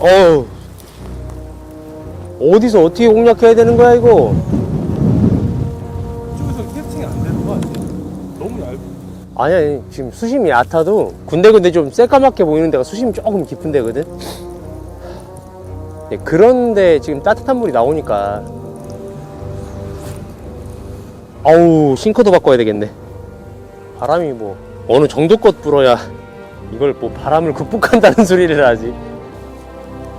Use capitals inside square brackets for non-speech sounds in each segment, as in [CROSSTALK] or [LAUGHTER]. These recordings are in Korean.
어우. 어디서 어떻게 공략해야 되는 거야, 이거? 이쪽에서 캐스팅이 안 되는 거 아니야? 너무 얇고 아니, 아니, 지금 수심이 얕아도 군데군데 좀 새까맣게 보이는 데가 수심이 조금 깊은 데거든? 예, 그런데 지금 따뜻한 물이 나오니까. 아우, 싱커도 바꿔야 되겠네. 바람이 뭐, 어느 정도껏 불어야 이걸 뭐 바람을 [LAUGHS] 극복한다는 소리를 하지.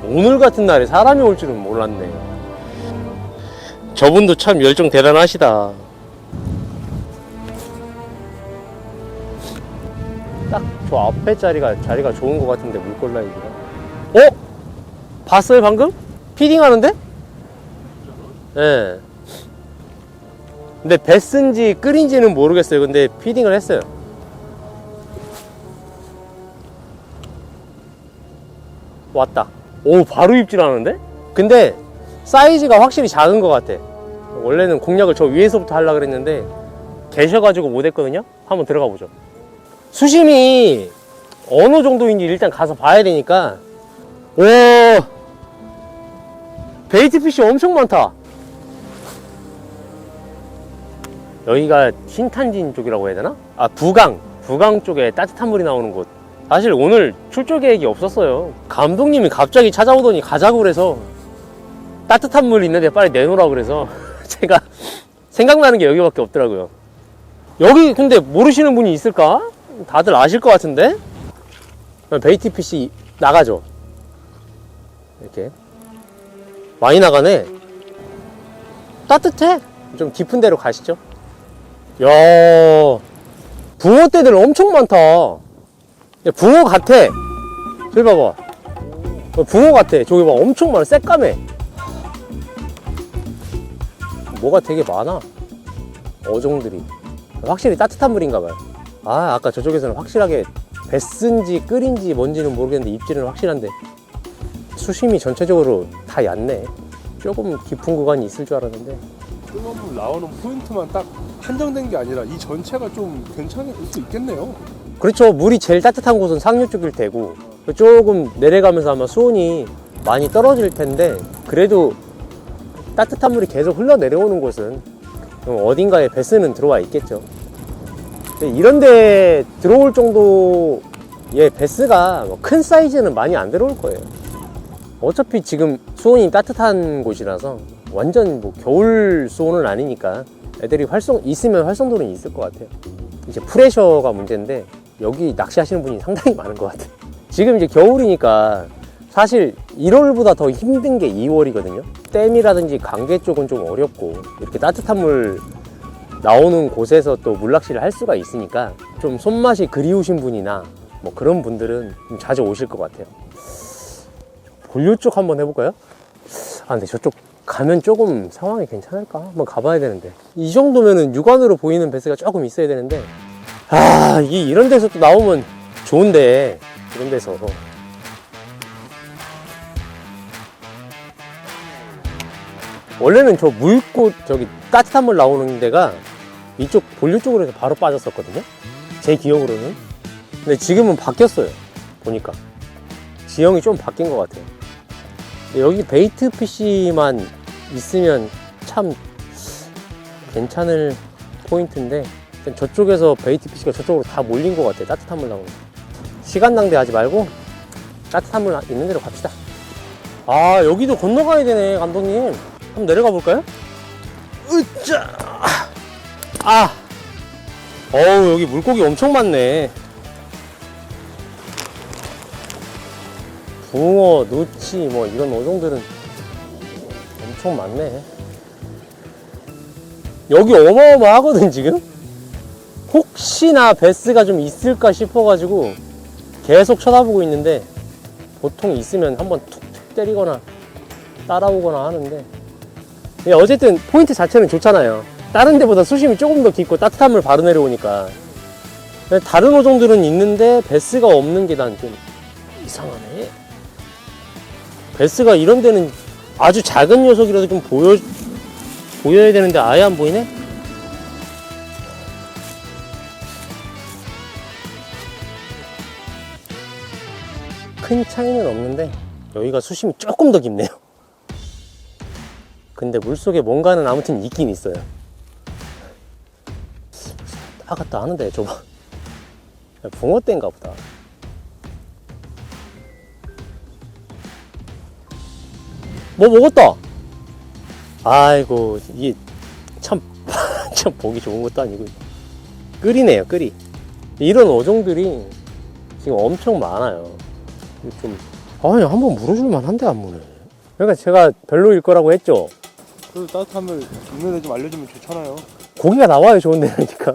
오늘 같은 날에 사람이 올 줄은 몰랐네. 저분도 참 열정 대단하시다. 딱 저 앞에 자리가 자리가 좋은 것 같은데 물골라이기가. 어? 봤어요 방금? 피딩 하는데? 예. 근데 베스인지 끓인지는 모르겠어요. 근데 피딩을 했어요. 왔다. 오 바로 입질하는데? 근데 사이즈가 확실히 작은 것 같아. 원래는 공략을 저 위에서부터 하려고 그랬는데 계셔가지고 못했거든요. 한번 들어가 보죠. 수심이 어느 정도인지 일단 가서 봐야 되니까 오 베이트피쉬 엄청 많다 여기가 신탄진 쪽이라고 해야 되나? 아 부강 부강 쪽에 따뜻한 물이 나오는 곳 사실 오늘 출조 계획이 없었어요 감독님이 갑자기 찾아오더니 가자고 그래서 따뜻한 물 있는데 빨리 내놓으라고 그래서 [LAUGHS] 제가 생각나는 게 여기밖에 없더라고요 여기 근데 모르시는 분이 있을까? 다들 아실 것 같은데? 베이티 PC 나가죠. 이렇게. 많이 나가네. 따뜻해. 좀 깊은 데로 가시죠. 야 붕어떼들 엄청 많다. 야, 붕어 같아. 저기 봐봐. 어, 붕어 같아. 저기 봐. 엄청 많아. 새까매. 뭐가 되게 많아. 어종들이. 확실히 따뜻한 물인가 봐요. 아, 아까 저쪽에서는 확실하게 베스인지 끓인지 뭔지는 모르겠는데 입질은 확실한데 수심이 전체적으로 다 얕네. 조금 깊은 구간이 있을 줄 알았는데 물 나오는 포인트만 딱 한정된 게 아니라 이 전체가 좀 괜찮을 수 있겠네요 그렇죠. 물이 제일 따뜻한 곳은 상류 쪽일 테고 조금 내려가면서 아마 수온이 많이 떨어질 텐데 그래도 따뜻한 물이 계속 흘러내려오는 곳은 어딘가에 베스는 들어와 있겠죠. 이런데 들어올 정도의 베스가 뭐큰 사이즈는 많이 안 들어올 거예요. 어차피 지금 수온이 따뜻한 곳이라서 완전 뭐 겨울 수온은 아니니까 애들이 활성 있으면 활성도는 있을 것 같아요. 이제 프레셔가 문제인데 여기 낚시하시는 분이 상당히 많은 것 같아요. 지금 이제 겨울이니까 사실 1월보다 더 힘든 게 2월이거든요. 댐이라든지 강계 쪽은 좀 어렵고 이렇게 따뜻한 물 나오는 곳에서 또 물낚시를 할 수가 있으니까 좀 손맛이 그리우신 분이나 뭐 그런 분들은 좀 자주 오실 것 같아요. 본류 쪽 한번 해볼까요? 아 근데 저쪽 가면 조금 상황이 괜찮을까? 한번 가봐야 되는데 이 정도면은 육안으로 보이는 베스가 조금 있어야 되는데 아 이게 이런 데서 또 나오면 좋은데 이런 데서. 원래는 저 물꽃 저기 따뜻한 물 나오는 데가 이쪽 본류 쪽으로 해서 바로 빠졌었거든요? 제 기억으로는. 근데 지금은 바뀌었어요 보니까. 지형이 좀 바뀐 것 같아요. 여기 베이트 PC만 있으면 참 괜찮을 포인트인데 저쪽에서 베이트 PC가 저쪽으로 다 몰린 것 같아요. 따뜻한 물 나오는 데. 시간 낭비하지 말고 따뜻한 물 있는 데로 갑시다. 아 여기도 건너가야 되네 감독님. 한번 내려가 볼까요? 으짜! 아! 어우 여기 물고기 엄청 많네. 붕어, 노치 뭐 이런 어종들은 엄청 많네. 여기 어마어마하거든 지금 혹시나 베스가 좀 있을까 싶어가지고 계속 쳐다보고 있는데 보통 있으면 한번 툭툭 때리거나 따라오거나 하는데 예, 어쨌든 포인트 자체는 좋잖아요. 다른 데보다 수심이 조금 더 깊고 따뜻한 물 바로 내려오니까. 근데 다른 어종들은 있는데 베스가 없는 게 난 좀 이상하네. 베스가 이런 데는 아주 작은 녀석이라도 좀 보여 보여야 되는데 아예 안 보이네 큰 차이는 없는데 여기가 수심이 조금 더 깊네요. 근데 물속에 뭔가는 아무튼 있긴 있어요. 아갔다 하는데 저거 붕어떼인가 보다. 뭐 먹었다. 아이고 이게 참, [LAUGHS] 참 보기 좋은 것도 아니고 끓이네요 끓이. 이런 어종들이 지금 엄청 많아요. 좀 아니 한번 물어줄만 한데 안 무네. 그러니까 제가 별로일 거라고 했죠. 그래도 따뜻한 물 있는 데좀 알려주면 좋잖아요. 고기가 나와야 좋은 데니까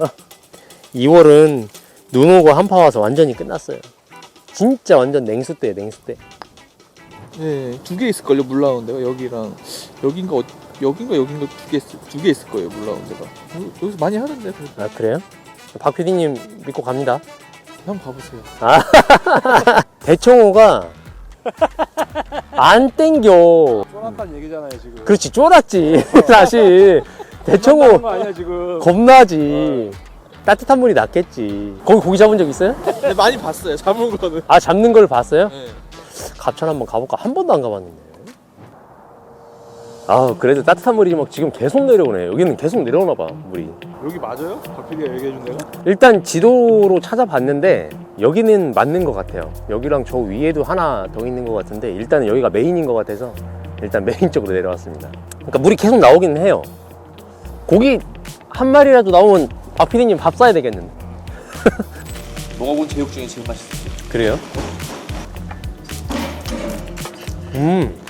2월은 [LAUGHS] 눈 오고 한파 와서 완전히 끝났어요 진짜 완전 냉수 때 냉수 때 네, 두 개 있을걸요, 물 나오는 데가. 여기랑, 여긴가, 어- 여긴가, 여긴가 두 개, 두 개 있을 거예요, 물 나오는 데가. 여기- 여기서 많이 하는데, 그래도. 아 그래요? 박 PD님 믿고 갑니다 한번 가보세요. [LAUGHS] 대청호가 안 땡겨 쫄았다는 얘기잖아요 지금. 그렇지 쫄았지 [LAUGHS] 사실 대청호 거 아니야 지금. 겁나지 따뜻한 물이 낫겠지 거기 고기 잡은 적 있어요? 네, 많이 봤어요, 잡은 거는. 아 잡는 걸 봤어요? 네. 갑천 한번 가볼까? 한 번도 안 가봤는데. 아, 그래도 따뜻한 물이 막 지금 계속 내려오네. 여기는 계속 내려오나 봐, 물이. 여기 맞아요? 박 PD가 얘기해준 데가? 일단 지도로 찾아봤는데 여기는 맞는 것 같아요. 여기랑 저 위에도 하나 더 있는 것 같은데 일단은 여기가 메인인 것 같아서 일단 메인 쪽으로 내려왔습니다. 그러니까 물이 계속 나오긴 해요. 고기 한 마리라도 나오면 박 PD님 밥 사야 되겠는데. [LAUGHS] 먹어본 제육 중에 제일 맛있어요. 그래요? 음.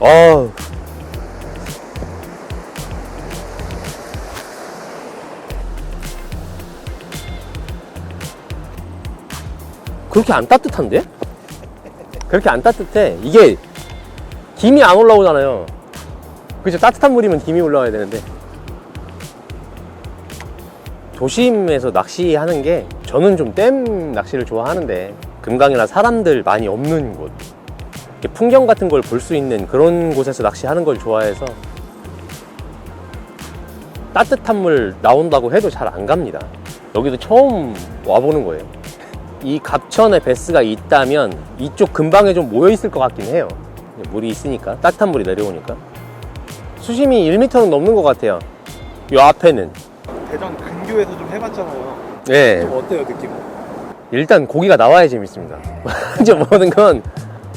아. 그렇게 안 따뜻한데? 그렇게 안 따뜻해. 이게 김이 안 올라오잖아요. 그죠? 따뜻한 물이면 김이 올라와야 되는데. 도심에서 낚시하는 게 저는 좀 댐 낚시를 좋아하는데 금강이나 사람들 많이 없는 곳 풍경 같은 걸 볼 수 있는 그런 곳에서 낚시하는 걸 좋아해서 따뜻한 물 나온다고 해도 잘 안 갑니다 여기도 처음 와보는 거예요 이 갑천에 베스가 있다면 이쪽 근방에 좀 모여 있을 것 같긴 해요 물이 있으니까 따뜻한 물이 내려오니까 수심이 1m는 넘는 것 같아요 요 앞에는 대전 근교에서 좀 해봤잖아요. 네. 좀 어때요 느낌? 일단 고기가 나와야 재밌습니다. [LAUGHS] 이제 모든 건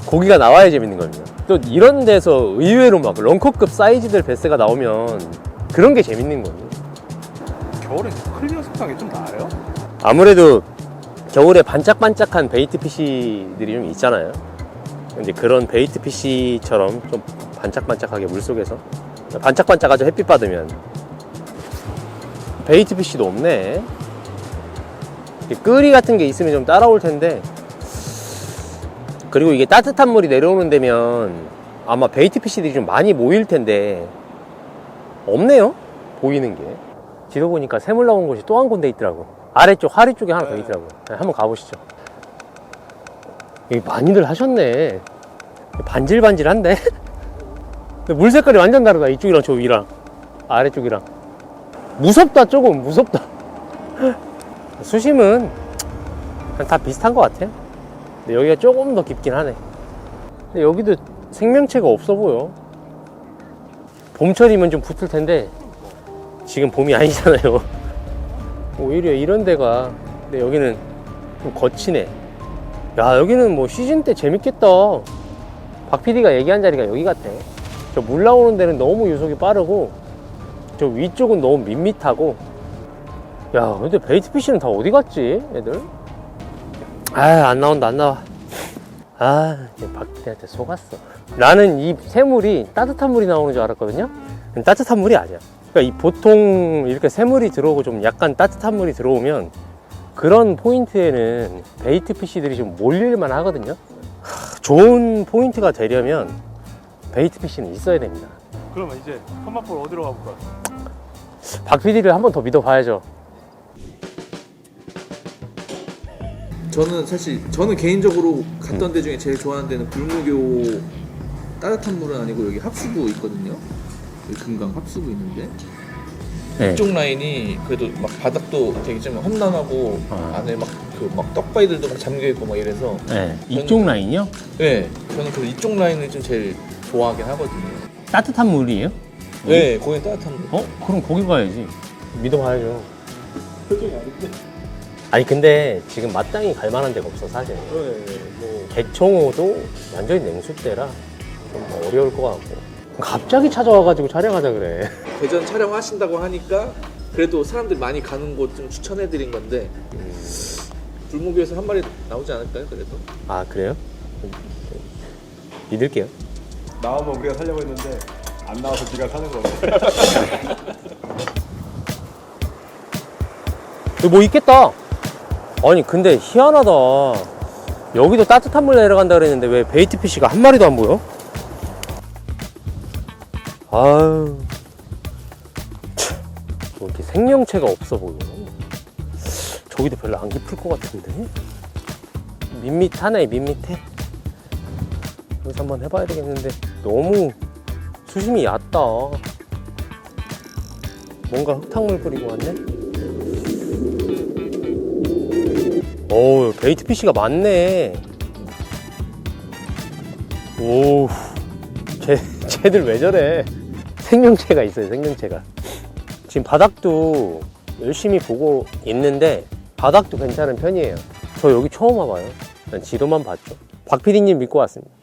고기가 나와야 재밌는 겁니다. 또 이런 데서 의외로 막 런커급 사이즈들 베스가 나오면 그런 게 재밌는 거예요. 겨울엔 클리어 색상이 좀 나아요? 아무래도 겨울에 반짝반짝한 베이트 피시들이 좀 있잖아요. 이제 그런 베이트 피시처럼 좀 반짝반짝하게 물속에서 반짝반짝하죠 햇빛 받으면 베이트 피시도 없네. 끄리 같은 게 있으면 좀 따라올 텐데 그리고 이게 따뜻한 물이 내려오는 데면 아마 베이트 피시들이 좀 많이 모일 텐데 없네요 보이는 게. 지도 보니까 새물 나온 곳이 또 한 군데 있더라고. 아래쪽 하리 쪽에 하나 더 네. 있더라고 네, 한번 가보시죠. 여기 많이들 하셨네. 반질반질한데? [LAUGHS] 물 색깔이 완전 다르다 이쪽이랑 저 위랑. 아래쪽이랑. 무섭다 조금. 무섭다. [LAUGHS] 수심은 다 비슷한 것 같아 근데 여기가 조금 더 깊긴 하네. 근데 여기도 생명체가 없어 보여. 봄철이면 좀 붙을 텐데 지금 봄이 아니잖아요. [LAUGHS] 오히려 이런 데가 근데 여기는 좀 거치네. 야 여기는 뭐 시즌 때 재밌겠다. 박 PD가 얘기한 자리가 여기 같아. 저 물 나오는 데는 너무 유속이 빠르고 저 위쪽은 너무 밋밋하고. 야 근데 베이트피쉬는 다 어디 갔지 애들 아안 나온다 안 나와. 아 이제 박 PD한테 속았어. 나는 이 새물이 따뜻한 물이 나오는 줄 알았거든요? 따뜻한 물이 아니야. 그러니까 이 보통 이렇게 새물이 들어오고 좀 약간 따뜻한 물이 들어오면 그런 포인트에는 베이트 피쉬들이 좀 몰릴만 하거든요? 하, 좋은 포인트가 되려면 베이트 피쉬는 있어야 됩니다. 그러면 이제 한마볼 어디로 가볼까? 박 PD를 한 번 더 믿어봐야죠 저는 사실, 저는 개인적으로 갔던 데 중에 제일 좋아하는 데는 불무교 따뜻한 물은 아니고 여기 합수부 있거든요. 여기 금강 합수부 있는데. 네. 이쪽 라인이 그래도 막 바닥도 되게 좀 험난하고 아. 안에 막 그 막 떡바위들도 막 잠겨 있고 막 이래서 네. 이쪽 라인이요? 네 저는 그 이쪽 라인을 좀 제일 좋아하긴 하거든요. 따뜻한 물이에요? 네 거기 따뜻한 거. 어? 그럼 거기 가야지. 믿어봐야죠. 표정이 아닌데. 아니 근데 지금 마땅히 갈 만한 데가 없어 사실. 네, 뭐 개청호도 완전히 냉수대라 좀 어려울 것 같고. 갑자기 찾아와가지고 촬영하자 그래. [LAUGHS] 대전 촬영하신다고 하니까 그래도 사람들 많이 가는 곳 좀 추천해드린 건데 불목에서 한 마리 나오지 않을까요? 그래도 아 그래요? 믿을게요. 나오면 우리가 살려고 했는데 안 나와서 네가 사는 거네. 여기 [LAUGHS] 뭐 있겠다. 아니 근데 희한하다. 여기도 따뜻한 물 내려간다 그랬는데 왜 베이트 피쉬가 한 마리도 안 보여? 아유. 참, 뭐 이렇게 생명체가 없어 보여. 저기도 별로 안 깊을 것 같은데. 밋밋하네 밋밋해. 여기서 한번 해봐야 되겠는데 너무 수심이 얕다. 뭔가 흙탕물 뿌리고 왔네. 오, 베이트 피쉬가 많네. 오, 쟤, [LAUGHS] 쟤들 왜 저래? 생명체가 있어요, 생명체가. 지금 바닥도 열심히 보고 있는데, 바닥도 괜찮은 편이에요. 저 여기 처음 와봐요. 난 지도만 봤죠. 박 PD님 믿고 왔습니다.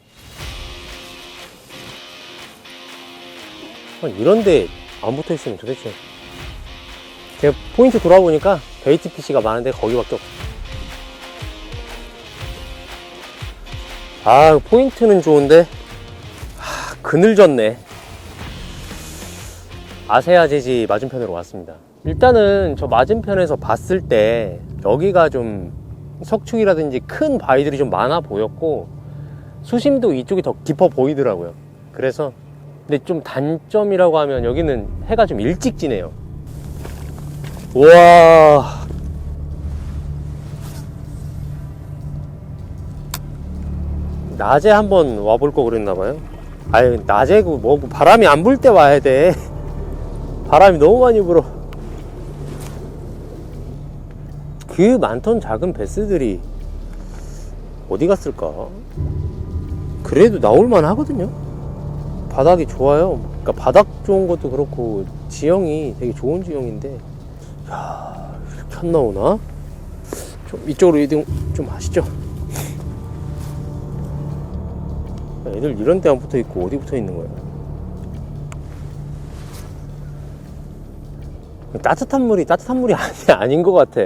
아, 이런데 안 붙어 있으면 도대체. 제가 포인트 돌아보니까 베이트 피쉬가 많은데 거기밖에 없어. 아 포인트는 좋은데? 아, 그늘졌네. 아세아 제지 맞은편으로 왔습니다. 일단은 저 맞은편에서 봤을 때 여기가 좀 석축이라든지 큰 바위들이 좀 많아 보였고 수심도 이쪽이 더 깊어 보이더라고요. 그래서 근데 좀 단점이라고 하면 여기는 해가 좀 일찍 지네요. 우와 낮에 한번 와볼 거 그랬나 봐요. 아유 낮에 그뭐 바람이 안 불 때 와야 돼. [LAUGHS] 바람이 너무 많이 불어. 그 많던 작은 베스들이 어디 갔을까? 그래도 나올만 하거든요. 바닥이 좋아요. 그러니까 바닥 좋은 것도 그렇고 지형이 되게 좋은 지형인데, 야 이렇게 안 나오나? 좀 이쪽으로 이동 좀 하시죠. 애들 이런 데만 붙어 있고 어디 붙어 있는 거야? 따뜻한 물이 따뜻한 물이 [LAUGHS] 아니, 아닌 것 같아.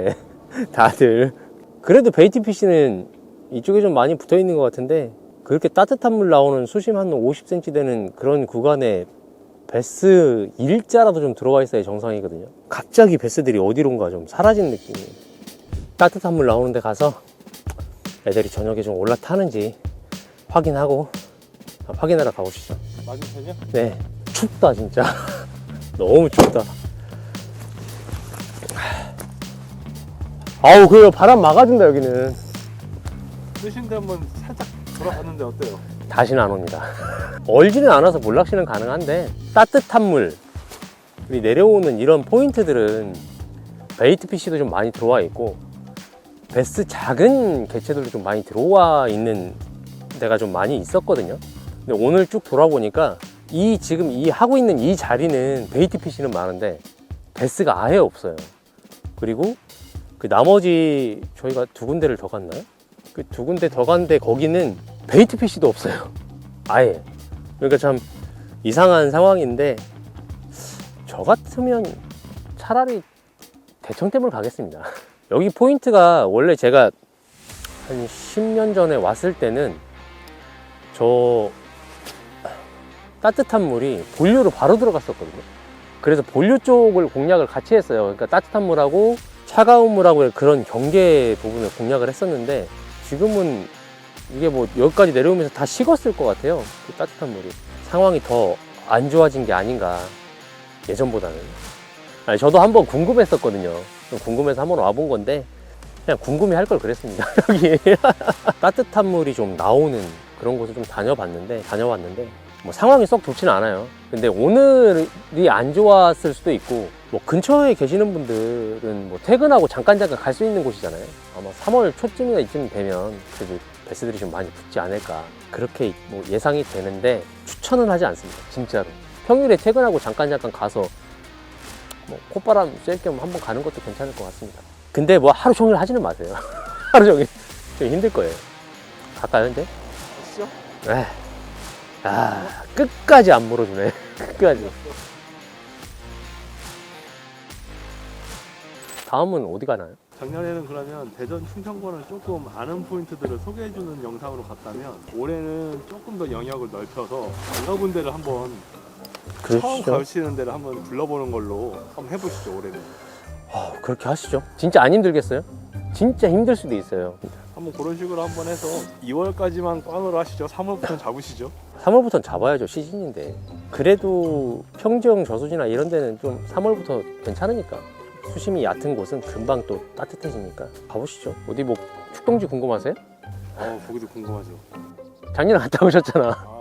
다들. 그래도 베이티 피쉬는 이쪽에 좀 많이 붙어 있는 것 같은데 그렇게 따뜻한 물 나오는 수심 한 50cm 되는 그런 구간에 베스 일자라도 좀 들어와 있어야 정상이거든요. 갑자기 베스들이 어디론가 좀 사라진 느낌이에요. 따뜻한 물 나오는 데 가서 애들이 저녁에 좀 올라타는지 확인하고 아, 확인하러 가보시죠. 맞은편이야? 네, 춥다 진짜. [LAUGHS] 너무 춥다. 아우 그 바람 막아준다 여기는. 뜨신데 한번 살짝 돌아봤는데 어때요? 다시는 안 옵니다. [LAUGHS] 얼지는 않아서 물낚시는 가능한데 따뜻한 물이 내려오는 이런 포인트들은 베이트 피쉬도 좀 많이 들어와 있고 베스 작은 개체들도 좀 많이 들어와 있는 데가 좀 많이 있었거든요. 근데 오늘 쭉 돌아보니까 이 지금 이 하고 있는 이 자리는 베이트 피쉬는 많은데 베스가 아예 없어요. 그리고 그 나머지 저희가 두 군데를 더 갔나요? 그 두 군데 더 갔는데 거기는 베이트 피쉬도 없어요. [LAUGHS] 아예. 그러니까 참 이상한 상황인데 저 같으면 차라리 대청댐을 가겠습니다. [LAUGHS] 여기 포인트가 원래 제가 한 10년 전에 왔을 때는 저 따뜻한 물이 본류로 바로 들어갔었거든요. 그래서 본류 쪽을 공략을 같이 했어요. 그러니까 따뜻한 물하고 차가운 물하고 그런 경계 부분을 공략을 했었는데 지금은 이게 뭐 여기까지 내려오면서 다 식었을 것 같아요. 그 따뜻한 물이. 상황이 더 안 좋아진 게 아닌가. 예전보다는. 아니, 저도 한번 궁금했었거든요. 궁금해서 한번 와본 건데, 그냥 궁금해 할 걸 그랬습니다. [LAUGHS] 여기. [LAUGHS] 따뜻한 물이 좀 나오는 그런 곳을 좀 다녀봤는데, 다녀왔는데, 뭐 상황이 썩 좋지는 않아요. 근데 오늘이 안 좋았을 수도 있고, 뭐 근처에 계시는 분들은 뭐 퇴근하고 잠깐 잠깐 갈 수 있는 곳이잖아요. 아마 3월 초쯤이나 이쯤 되면 그래도 베스들이 좀 많이 붙지 않을까 그렇게 뭐 예상이 되는데 추천은 하지 않습니다. 진짜로 평일에 퇴근하고 잠깐 잠깐 가서 뭐 콧바람 쐴 겸 한번 가는 것도 괜찮을 것 같습니다. 근데 뭐 하루 종일 하지는 마세요. [LAUGHS] 하루 종일 좀 힘들 거예요. 갈까요 이제? 아시죠? 에이. 아 끝까지 안 물어주네. [LAUGHS] 끝까지. 다음은 어디 가나요? 작년에는 그러면 대전 충청권을 조금 아는 포인트들을 소개해주는 영상으로 갔다면 올해는 조금 더 영역을 넓혀서 여러 군데를 한번 처음 그러시죠. 가시는 데를 한번 불러보는 걸로 한번 해보시죠 올해는 아, 그렇게 하시죠. 진짜 안 힘들겠어요? 진짜 힘들 수도 있어요. 한번 그런 식으로 한번 해서 2월까지만 꽝으로 하시죠 3월부터는 잡으시죠 3월부터는 잡아야죠. 시즌인데. 그래도 평지형 저수지나 이런 데는 좀 3월부터 괜찮으니까. 수심이 얕은 곳은 금방 또 따뜻해지니까 가보시죠. 어디 뭐 축동지 궁금하세요? 어 거기도 궁금하죠 작년에 갔다 오셨잖아. 아